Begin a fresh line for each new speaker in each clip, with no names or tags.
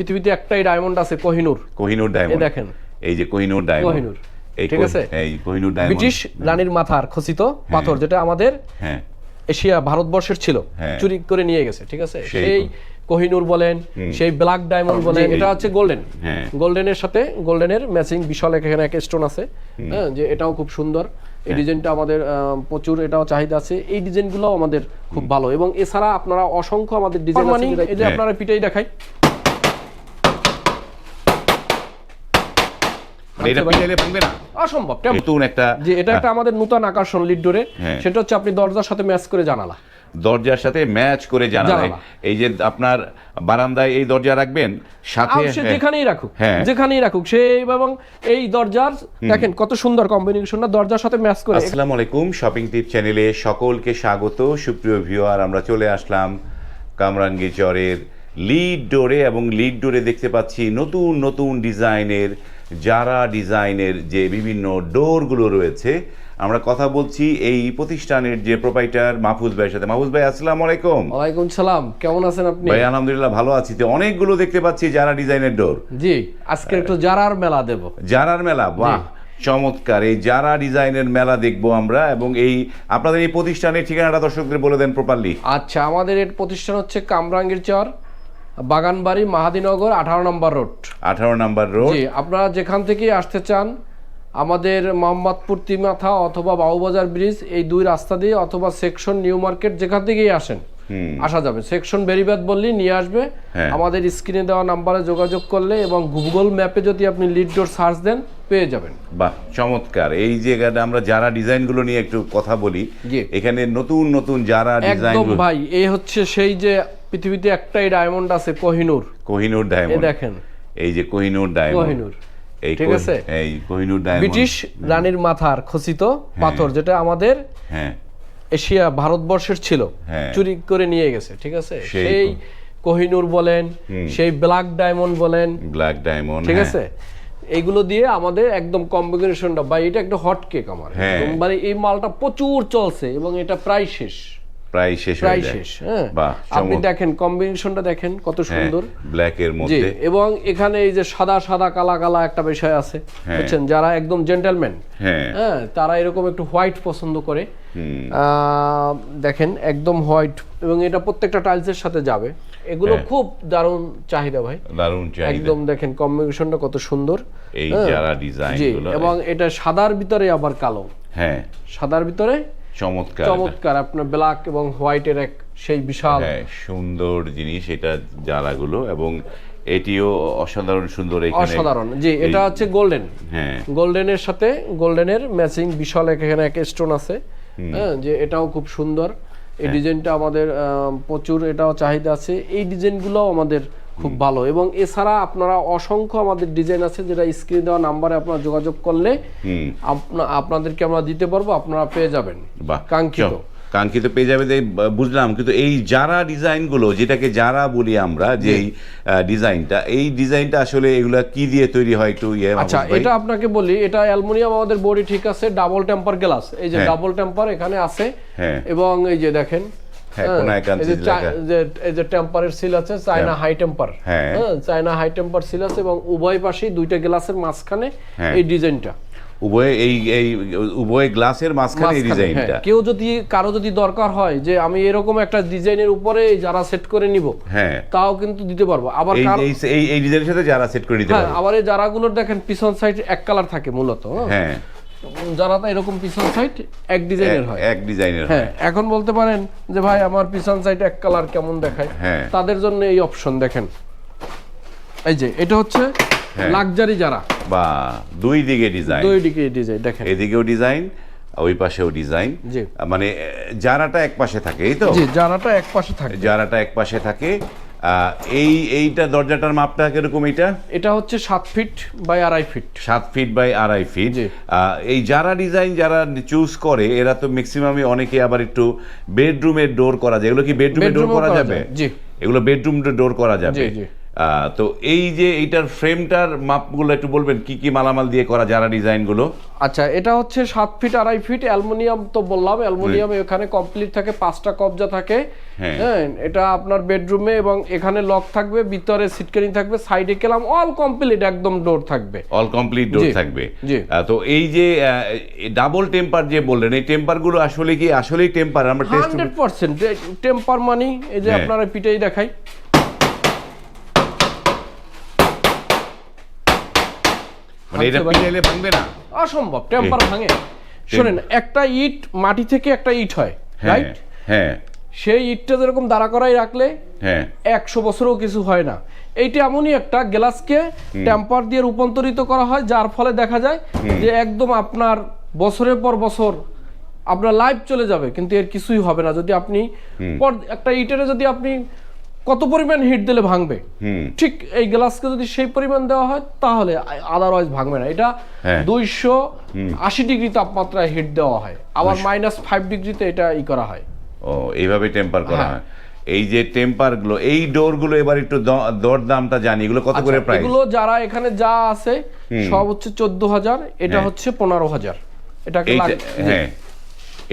পৃথিবীতে একটাই ডায়মন্ড আছে কোহিনুর।
কোহিনুর ডায়মন্ড
দেখেন।
এই যে কোহিনুর ডায়মন্ড
কোহিনুর। ঠিক আছে?
এই কোহিনুর ডায়মন্ড
ব্রিটিশ রানীর মাথার খচিত পাথর যেটা আমাদের
হ্যাঁ।
এশিয়া ভারতবর্ষের ছিল
হ্যাঁ।
চুরি করে নিয়ে গেছে ঠিক আছে?
সেই
কোহিনুর বলেন সেই ব্ল্যাক ডায়মন্ড বলেন এটা হচ্ছে গোল্ডেন
হ্যাঁ।
গোল্ডেনের সাথে গোল্ডেনের ম্যাচিং বিশাল এখানে এক স্টোন আছে হ্যাঁ যে এটাও খুব সুন্দর। এই ডিজাইনটা আমাদের প্রচুর এটাও চাহিদা আছে। এই ডিজাইনগুলো আমাদের খুব ভালো এবং এছাড়া আপনারা অসংখ্য আমাদের ডিজাইন আছে এই যে
হ্যাঁ।
আপনারা পিটাই দেখাই।
এটা পিটাইলে ভাঙবে না।
অসম্ভব?
নতুন একটা
যে এটা একটা আমাদের নতুন আকর্ষণ লিড ডোরে
হ্যাঁ।
সেটা হচ্ছে আপনি দরজার সাথে ম্যাচ করে জানালা।
দরজার সাথে ম্যাচ করে জানালা। এই যে আপনার বারান্দায় এই দরজা রাখবেন সাথে
সে
হ্যাঁ,
যেখানেই রাখুক
হ্যাঁ।
যেখানেই রাখুক সে এবং এই দরজার দেখেন কত সুন্দর কম্বিনেশনটা দরজার সাথে ম্যাচ করে।
আসসালামু আলাইকুম শপিং টিপ চ্যানেলে সকলকে স্বাগত। সুপ্রিয় ভিউয়ার আমরা চলে আসলাম কামরাঙ্গি চরের লিড ডোরে এবং লিড ডোরে দেখতে পাচ্ছি নতুন নতুন ডিজাইনের যারা ডিজাইনের যে বিভিন্ন ডোরগুলো রয়েছে আমরা কথা বলছি এই প্রতিষ্ঠানের যে প্রোপাইটার মাহফুজ ভাইয়ের সাথে। মাহফুজ ভাই আসসালামু আলাইকুম।
ওয়ালাইকুম সালাম। কেমন আছেন আপনি?
ভাই আলহামদুলিল্লাহ ভালো আছি। তো অনেকগুলো দেখতে পাচ্ছি যারা ডিজাইনের ডোর।
জি আজকে একটু জারার মেলা দেব।
জারার মেলা বাহ চমৎকার। এই জারা ডিজাইনের মেলা দেখব আমরা এবং এই আপনাদের এই প্রতিষ্ঠানের ঠিকানাটা দর্শকদের বলে দেন প্রপারলি
আচ্ছা আমাদের এর প্রতিষ্ঠান হচ্ছে কামরাঙ্গীর চর। বাগানবাড়ি মাহাদিনগর আঠারো নম্বর রোড।
আঠারো নম্বর রোড।
জি আপনারা যেখান থেকে আসতে চান আমাদের মোহাম্মদপুর তিমাথা অথবা বাবুবাজার ব্রিজ এই দুই রাস্তা দিয়ে অথবা সেকশন নিউ মার্কেট যেখান থেকেই আসেন আসা যাবে। সেকশন বেরিবাদ বললেই নিয়ে আসবে।
হ্যাঁ।
আমাদের স্ক্রিনে দেওয়া নাম্বারে যোগাযোগ করলে এবং গুগল ম্যাপে যদি আপনি লিড ডোর সার্চ দেন পেয়ে যাবেন।
বাহ চমৎকার। এই জায়গাটা আমরা যারা ডিজাইনগুলো নিয়ে একটু কথা বলি এখানে নতুন নতুন যারা ডিজাইন
একদম ভাই এই হচ্ছে সেই যে পৃথিবীতে একটাই ডায়মন্ড আছে কোহিনুর।
কোহিনুর ডায়মন্ড
দেখেন।
এই যে কোহিনুর ডায়মন্ড
কোহিনুর।
এই
ঠিক আছে?
এই কোহিনুর ডায়মন্ড
ব্রিটিশ রানীর মাথার খচিত পাথর যেটা আমাদের
হ্যাঁ।
এশিয়া ভারতবর্ষের ছিল
হ্যাঁ।
চুরি করে নিয়ে গেছে ঠিক আছে?
সেই
সেই কোহিনুর বলেন সেই ব্ল্যাক ডায়মন্ড বলেন
ব্ল্যাক ডায়মন্ড
ঠিক আছে? এইগুলো দিয়ে আমাদের একদম কম্বিনেশনটা বা এটা একটা হট কেক আমার।
হ্যাঁ।
মানে এই মালটা প্রচুর চলছে এবং এটা প্রায় শেষ।
প্রায় শেষ
প্রায় শেষ হ্যাঁ। আপনি দেখেন কম্বিনেশনটা দেখেন কত সুন্দর।
ব্ল্যাকের
জি
মধ্যে।
এবং এখানে এই যে সাদা সাদা কালা কালা একটা বিষয় আছে বুঝছেন? যারা একদম জেন্টেলম্যান
হ্যাঁ।
হ্যাঁ তারা এরকম একটু হোয়াইট পছন্দ করে। আহ, দেখেন একদম হোয়াইট এবং এটা প্রত্যেকটা টাইলসের সাথে যাবে। এগুলো
হ্যাঁ।
খুব দারুণ চাহিদা ভাই।
দারুণ চাহিদা।
একদম দেখেন কম্বিনেশনটা কত সুন্দর।
এই
হ্যাঁ।
যারা ডিজাইনগুলো
এবং এটা সাদার ভিতরে আবার কালো।
হ্যাঁ।
সাদার ভিতরে
চমৎকার।
চমৎকার আপনার ব্ল্যাক এবং হোয়াইটের এক সেই বিশাল
হ্যাঁ সুন্দর জিনিস এটা জারাগুলো এবং এটিও অসাধারণ সুন্দর এখানে
অসাধারণ। জি এটা হচ্ছে গোল্ডেন
হ্যাঁ।
গোল্ডেনের সাথে গোল্ডেনের ম্যাচিং বিশাল এখানে এক স্টোন আছে। হ্যাঁ যে এটাও খুব সুন্দর। এই
হ্যাঁ।
ডিজাইনটা আমাদের আহ, প্রচুর এটাও চাহিদা আছে। এই ডিজাইনগুলোও আমাদের খুব ভালো। এবং এছাড়া আপনারা অসংখ্য আমাদের ডিজাইন আছে যেটা স্ক্রিনে দেওয়া নাম্বারে আপনারা যোগাযোগ করলে আপনাদেরকে আমরা দিতে পারব আপনারা পেয়ে যাবেন। কাঙ্ক্ষিত।
কাঙ্ক্ষিত পেয়ে যাবে বুঝলাম। কিন্তু এই যারা ডিজাইনগুলো যেটাকে যারা বলি আমরা যে এই ডিজাইনটা এই ডিজাইনটা আসলে এগুলা কি দিয়ে তৈরি হয় একটু ইয়ে
আচ্ছা এটা আপনাকে বলি এটা অ্যালুমিনিয়াম আমাদের বডি ঠিক আছে ডাবল টেম্পার গ্লাস। এই যে
হ্যাঁ।
ডাবল টেম্পার এখানে আছে।
হ্যাঁ।
এবং এই যে দেখেন
হ্যাঁ,
এই যে টেম্পারের সিল আছে চায়না হাই টেম্পার।
হ্যাঁ।
চায়না হাই টেম্পার সিল আছে এবং উভয় পাশেই দুইটা গ্লাসের মাঝখানে। এই ডিজাইনটা।
উভয় এই এই উভয় গ্লাসের মাঝখানে এই ডিজাইনটা
হ্যাঁ। কেউ যদি কারও যদি দরকার হয় যে আমি এরকম একটা ডিজাইনের উপরে যারা সেট করে নিব
হ্যাঁ
তাও কিন্তু দিতে পারব আবার
এই এই এই ডিজাইনের সাথে যারা সেট করে দিতে
হ্যাঁ
পারবে
আবার এই যারাগুলোর দেখেন পিছন সাইড এক কালার থাকে মূলত হ্যাঁ।
হ্যাঁ
যারা তো এরকম পিছন সাইড এক ডিজাইনের হয়
এক- ডিজাইনের
হ্যাঁ এখন বলতে পারেন যে ভাই আমার পিছন সাইড এক কালার কেমন দেখায়
হ্যাঁ।
তাদের জন্য এই অপশন দেখেন এই যে এটা হচ্ছে। লাক্সারি যারা।
বা দুই দিকে ডিজাইন
দুই দিকে ডিজাইন দেখেন।
এদিকেও ডিজাইন ওই পাশেও ডিজাইন মানে এ, যারাটা এক পাশে থাকে এই তো?
জি যারাটা এক পাশে থাকে।
যারাটা এক পাশে থাকে এই এইটা দরজাটার মাপটা কীরকম এইটা?
এটা হচ্ছে সাত ফিট বাই আড়াই ফিট
সাত ফিট বাই আড়াই ফিট এই যারা ডিজাইন যারা চুজ করে এরা তো ম্যাক্সিমামই অনেকে আবার একটু বেডরুমের ডোর করা যায়। এগুলো কি বেডরুমের ডোর করা যাবে?
জি।
এগুলো বেডরুম ডোর করা যাবে।
জি,
তো এই যে এইটার ফ্রেমটার মাপগুলো একটু বলবেন কি কি মালামাল দিয়ে করা যারা ডিজাইনগুলো?
আচ্ছা এটা হচ্ছে সাত ফিট আড়াই ফিট অ্যালুমিনিয়াম তো বললাম অ্যালুমিনিয়াম এখানে কমপ্লিট থাকে পাঁচটা কবজা থাকে।
হ্যাঁ।
হ্যাঁ এটা আপনার বেডরুমে এবং এখানে লক থাকবে ভিতরে সিটকারিং থাকবে সাইডে কেলাম অল কমপ্লিট একদম ডোর থাকবে।
অল কমপ্লিট ডোর থাকবে। তো এই যে ডাবল টেম্পার যে বললেন এই টেম্পারগুলো আসলে কি আসলেই টেম্পার? আমরা টেস্ট
হান্ড্রেড পার্সেন্ট টেম্পার মানি এই যে
হ্যাঁ।
আপনারা পিঠেই দেখাই।
মানে এটা ভাঙবে না।
অসম্ভব টেম্পার ভাঙে। শোনেন একটা ইট মাটি থেকে একটা ইট হয়
হ্যাঁ
রাইট
হ্যাঁ।
সেই ইটটা যেরকম দাঁড়া করাই রাখলে
হ্যাঁ।
একশো বছরও কিছু হয় না। এইটা এমনই একটা গ্লাসকে টেম্পার দিয়ে রূপান্তরিত করা হয় যার ফলে দেখা যায় যে একদম আপনার বছরের পর বছর আপনার লাইফ চলে যাবে কিন্তু এর কিছুই হবে না। যদি আপনি পর একটা ইটের যদি আপনি কত পরিমাণ হিট দিলে ভাঙবে? ঠিক এই গ্লাসকে যদি সেই পরিমাণ দেওয়া হয় তাহলে আদারওয়াইজ ভাঙবে না। এটা
হ্যাঁ।
দুইশো আশি ডিগ্রি তাপমাত্রায় হিট দেওয়া হয়। আবার মাইনাস ফাইভ ডিগ্রিতে এটা ই করা হয়।
ও এইভাবে টেম্পার করা
হ্যাঁ।
হয়। এই যে টেম্পারগুলো এই ডোরগুলো এবার একটু দর দামটা জানি এগুলো কত করে
আচ্ছা,
প্রাইস
এগুলো যারা এখানে যা আছে সব হচ্ছে চোদ্দ হাজার এটা
হ্যাঁ।
হচ্ছে পনেরো হাজার। লাগ-
হ্যাঁ।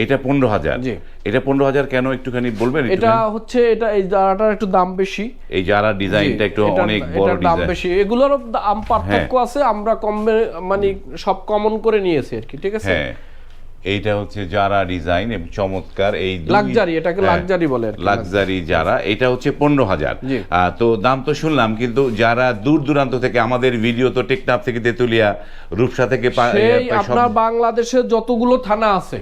এটা পনেরো হাজার। এটা পনেরো হাজার কেন একটুখানি বলবেন
এটা হচ্ছে এটা এই জারাটার একটু দাম বেশি।
এই যারা ডিজাইনটা একটু অনেক বড়
দাম বেশি। এগুলোর দাম পার্থক্য
হ্যাঁ।
আছে আমরা কম মানে সব কমন করে নিয়েছি আর কি ঠিক আছে?
হ্যাঁ। এইটা হচ্ছে যারা ডিজাইন এবং চমৎকার এই
লাক্সারি এটাকে
হ্যাঁ,
লাক্সারি বলে
লাক্সারি যারা এটা হচ্ছে পনেরো হাজার। তো দাম তো শুনলাম কিন্তু যারা দূর দূরান্ত থেকে আমাদের ভিডিও তো টেকনাফ থেকে তেতুলিয়া রূপসা থেকে সব-
আপনার বাংলাদেশে যতগুলো থানা আছে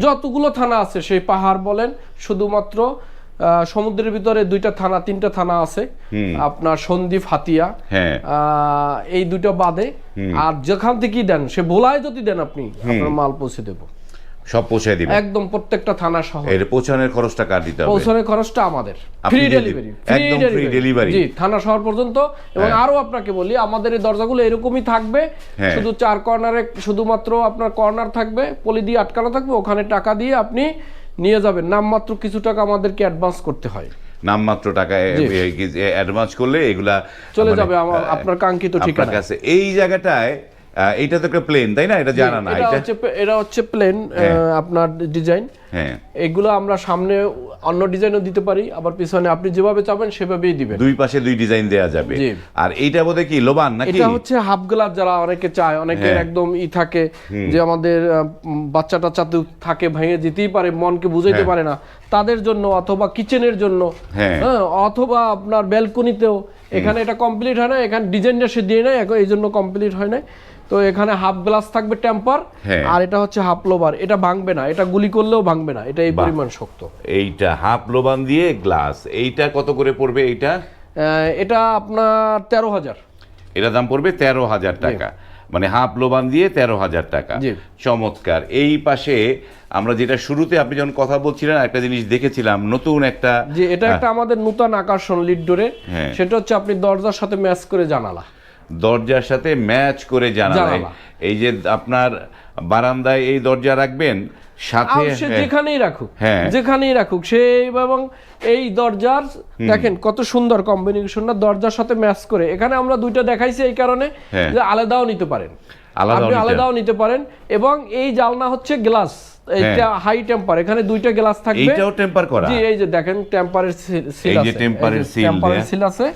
যতগুলো থানা আছে সেই পাহাড় বলেন শুধুমাত্র সমুদ্রের ভিতরে দুইটা থানা তিনটা থানা আছে আপনার সন্দীপ হাতিয়া
হ্যাঁ।
আহ, এই দুটো বাদে আর যেখান থেকেই দেন সে ভোলায় যদি দেন আপনি আপনার মাল পৌঁছে দেবো।
সব পৌঁছে দিবে।
একদম প্রত্যেকটা থানা সহ
এর পৌঁছানোর খরচটা কার দিতে হবে?
পৌঁছানোর খরচটা আমাদের। ফ্রি ডেলিভারি
একদম free delivery।
জি থানা শহর পর্যন্ত। এবং
হ্যাঁ।
আরও আপনাকে বলি আমাদের এই দরজাগুলো এরকমই থাকবে।
হ্যাঁ।
শুধু চার কর্নারে শুধুমাত্র আপনার কর্নার থাকবে পলি দিয়ে আটকানো থাকবে ওখানে টাকা দিয়ে আপনি নিয়ে যাবেন। নামমাত্র কিছু টাকা আমাদেরকে অ্যাডভান্স করতে হয়।
নামমাত্র টাকা। অ্যাডভান্স করলে এগুলা
চলে
মানে,
যাবে আমার- আপনার কাঙ্ক্ষিত ঠিকানা
কাছে। এই জায়গাটায় এইটা তো একটা প্লেন তাই না? এটা জানা না
এটা হচ্ছে এটা হচ্ছে প্লেন
হ্যাঁ।
আপনার ডিজাইন
হ্যাঁ।
এগুলো আমরা সামনে অন্য ডিজাইনও দিতে পারি আবার পিছনে আপনি যেভাবে চাবেন সেভাবেই দিবেন।
দুই পাশে দুই ডিজাইন দেয়া যাবে। আর এইটা বোধহয় কি লোবান নাকি?
এটা হচ্ছে হাফ গ্লাস যারা অনেকে চায় অনেকের
হ্যাঁ।
একদম ই থাকে যে আমাদের আহ, উম, বাচ্চা টাচ্চা তো থাকে ভেঙে যেতেই পারে মনকে বুঝাইতে
হ্যাঁ।
পারে না। তাদের জন্য অথবা কিচেনের জন্য
হ্যাঁ।
হ্যাঁ অথবা আপনার ব্যালকনিতেও এখানে এটা কমপ্লিট হয় না এখানে ডিজাইনটা সে দিয়ে নেয় এই জন্য কমপ্লিট হয় না তো এখানে হাফ গ্লাস থাকবে টেম্পার
হ্যাঁ।
আর এটা হচ্ছে হাফ লোবার এটা ভাঙবে না এটা গুলি করলেও ভাঙবে না এটা এই পরিমাণ শক্ত।
এইটা হাফ লোবান দিয়ে গ্লাস এইটা কত করে পড়বে এইটা?
এটা আপনার তেরো হাজার।
এটা দাম পড়বে তেরো হাজার টাকা। মানে হাফ লোবান দিয়ে তেরো হাজার টাকা। চমৎকার। এই পাশে আমরা যেটা শুরুতে আপনি যখন কথা বলছিলেন একটা জিনিস দেখেছিলাম নতুন একটা
যে এটা একটা আমাদের নতুন আকর্ষণ লিড ডোরে
হ্যাঁ।
সেটা হচ্ছে আপনি দরজার সাথে ম্যাচ করে জানালা।
দরজার সাথে ম্যাচ করে
জানালা।
এই যে আপনার বারান্দায় এই দরজা রাখবেন সাথে
সে
হ্যাঁ,
যেখানেই রাখুক
হ্যাঁ।
যেখানেই রাখুক সে এবং এই দরজার দেখেন কত সুন্দর কম্বিনেশন না দরজার সাথে ম্যাচ করে। এখানে আমরা দুইটা দেখাইছি এই কারণে
হ্যাঁ।
যে আলাদাও নিতে পারেন। আপনি আলাদাও নিতে পারেন এবং এই জালনা হচ্ছে গ্লাস এইটা হাই টেম্পার এখানে দুইটা গ্লাস থাকবে।
এইটাও টেম্পার করা।
জি এই যে দেখেন টেম্পারের সিল
এই যে টেম্পারের
সিল আছে।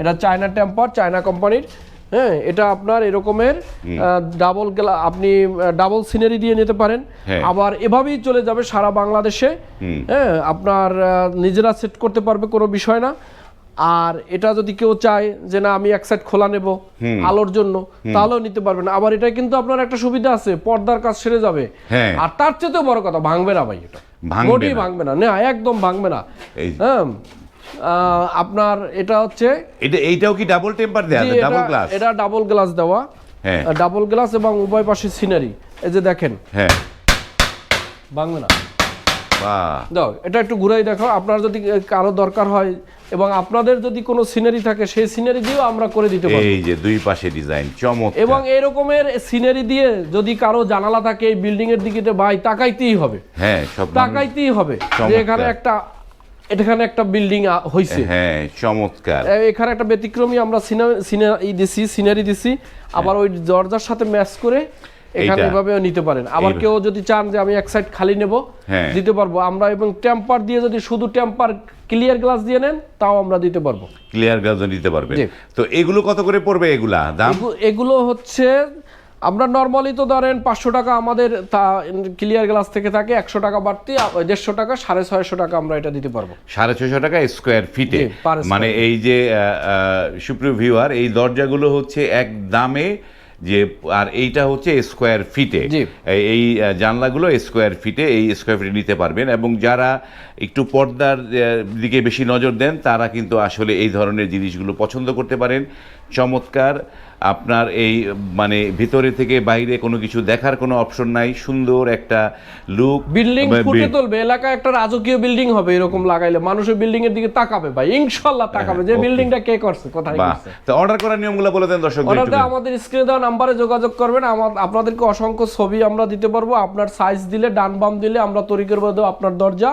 এটা চায়না টেম্পার চায়না কোম্পানির হ্যাঁ এটা আপনার এরকমের ডাবল আপনি ডাবল সিনারি দিয়ে নিতে পারেন।
হ্যাঁ।
আবার এভাবেই চলে যাবে সারা বাংলাদেশে। হ্যাঁ আপনার নিজেরা সেট করতে পারবে কোনো বিষয় না। আর এটা যদি কেউ চায় যে না আমি এক সাইড খোলা নেব আলোর জন্য তাহলেও নিতে পারবেন আবার এটা কিন্তু আপনার একটা সুবিধা আছে পর্দার কাজ সেরে যাবে।
হ্যাঁ।
আর তার চেয়েও বড় কথা ভাঙবে না ভাই এটা।
ভাঙবে না।
ভাঙবে না না একদম ভাঙবে না। হ্যাঁ। আপনার এটা হচ্ছে
এটা এইটাও কি ডাবল টেম্পার দেয়া ডাবল গ্লাস
এটা ডাবল গ্লাস দেওয়া।
হ্যাঁ।
ডাবল গ্লাস এবং উভয় পাশে সিনারি এই যে দেখেন।
হ্যাঁ।
ভাঙবে না দাও এটা একটু ঘুরাই দেখো আপনার যদি কারও দরকার হয় এবং আপনাদের যদি কোনো সিনারি থাকে সেই সিনারি দিয়েও আমরা করে দিতে পারি
এই যে দুই পাশে ডিজাইন চমৎকার।
এবং এরকমের সিনারি দিয়ে যদি কারও জানালা থাকে এই বিল্ডিং এর দিকে ভাই তাকাইতেই হবে।
হ্যাঁ সব
তাকাইতেই হবে যে এখানে একটা এখানে একটা বিল্ডিং হয়েছে
হ্যাঁ চমৎকার।
এখানে একটা ব্যতিক্রমী আমরা সিনারি দিছি সিনারি দিছি। আবার ওই দরজার সাথে ম্যাচ করে এখানে। এভাবেও নিতে পারেন। আবার কেউ যদি চান যে আমি এক সাইড খালি নেব
হ্যাঁ।
দিতে পারব। আমরা এবং টেম্পার দিয়ে যদি শুধু টেম্পার ক্লিয়ার গ্লাস দিয়ে নেন তাও আমরা দিতে পারব।
ক্লিয়ার গ্লাস দিতে পারবেন।
জি।
তো এগুলো কত করে পড়বে এগুলা? দাম?
এগুলো হচ্ছে আমরা নর্মালি তো ধরেন পাঁচশো টাকা আমাদের তা ক্লিয়ার গ্লাস থেকে থাকে একশো টাকা বাড়তি দেড়শো টাকা সাড়ে ছয়শো টাকা আমরা এটা দিতে পারব।
সাড়ে ছশো টাকা স্কোয়ার ফিটে মানে এই যে সুপ্রিয় ভিউয়ার এই দরজাগুলো হচ্ছে এক দামে যে আর এইটা হচ্ছে স্কোয়ার ফিটে এই জানলাগুলো স্কোয়ার ফিটে এই স্কোয়ার ফিটে নিতে পারবেন এবং যারা একটু পর্দার দিকে বেশি নজর দেন তারা কিন্তু আসলে এই ধরনের জিনিসগুলো পছন্দ করতে পারেন। চমৎকার আপনার এই মানে ভিতরে থেকে বাইরে কোনো কিছু দেখার কোনো অপশন নাই সুন্দর একটা লুক
বিল্ডিং ফুটে তুলবে এলাকায় একটা রাজকীয় বিল্ডিং হবে এরকম লাগাইলে মানুষের বিল্ডিং এর দিকে তাকাবে ভাই ইনশাল্লাহ তাকাবে যে
হ্যাঁ.
বিল্ডিংটা কে করছে কোথায় করছে
তো অর্ডার করার নিয়মগুলো বলে দেন দর্শকদের
অর্ডারটা। আমাদের স্ক্রিনে দেওয়া নাম্বারে যোগাযোগ করবেন আমার আপনাদেরকে অসংখ্য ছবি আমরা দিতে পারব আপনার সাইজ দিলে ডান বাম দিলে আমরা তৈরি করে দেবো আপনার দরজা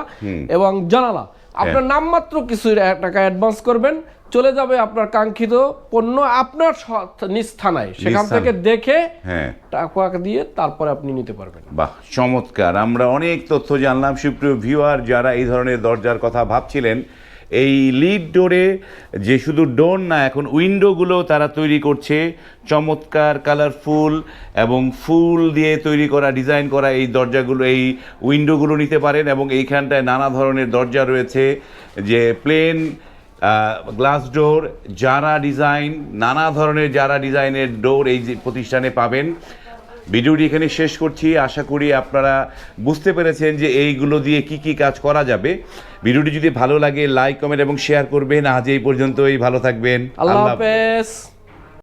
এবং জানালা আপনার
হ্যাঁ।
নামমাত্র কিছু টাকা অ্যাডভান্স করবেন চলে যাবে আপনার কাঙ্ক্ষিত পণ্য আপনার স- নিজ থানায়। সেখান থেকে দেখে
হ্যাঁ।
টাকা দিয়ে তারপরে আপনি নিতে পারবেন।
বাহ চমৎকার। আমরা অনেক তথ্য জানলাম। সুপ্রিয় ভিউয়ার যারা এই ধরনের দরজার কথা ভাবছিলেন এই লিড ডোরে যে শুধু ডোর না এখন উইন্ডোগুলো তারা তৈরি করছে। চমৎকার কালারফুল এবং ফুল দিয়ে তৈরি করা ডিজাইন করা এই দরজাগুলো এই উইন্ডোগুলো নিতে পারেন এবং এইখানটায় নানা ধরনের দরজা রয়েছে যে প্লেন গ্লাস ডোর যারা ডিজাইন নানা ধরনের যারা ডিজাইনের ডোর এই প্রতিষ্ঠানে পাবেন। ভিডিওটি এখানে শেষ করছি। আশা করি আপনারা বুঝতে পেরেছেন যে এইগুলো দিয়ে কি কি কাজ করা যাবে। ভিডিওটি যদি ভালো লাগে লাইক কমেন্ট এবং শেয়ার করবেন। আজ এই পর্যন্ত এই ভালো থাকবেন।
আল্লাহ হাফেজ।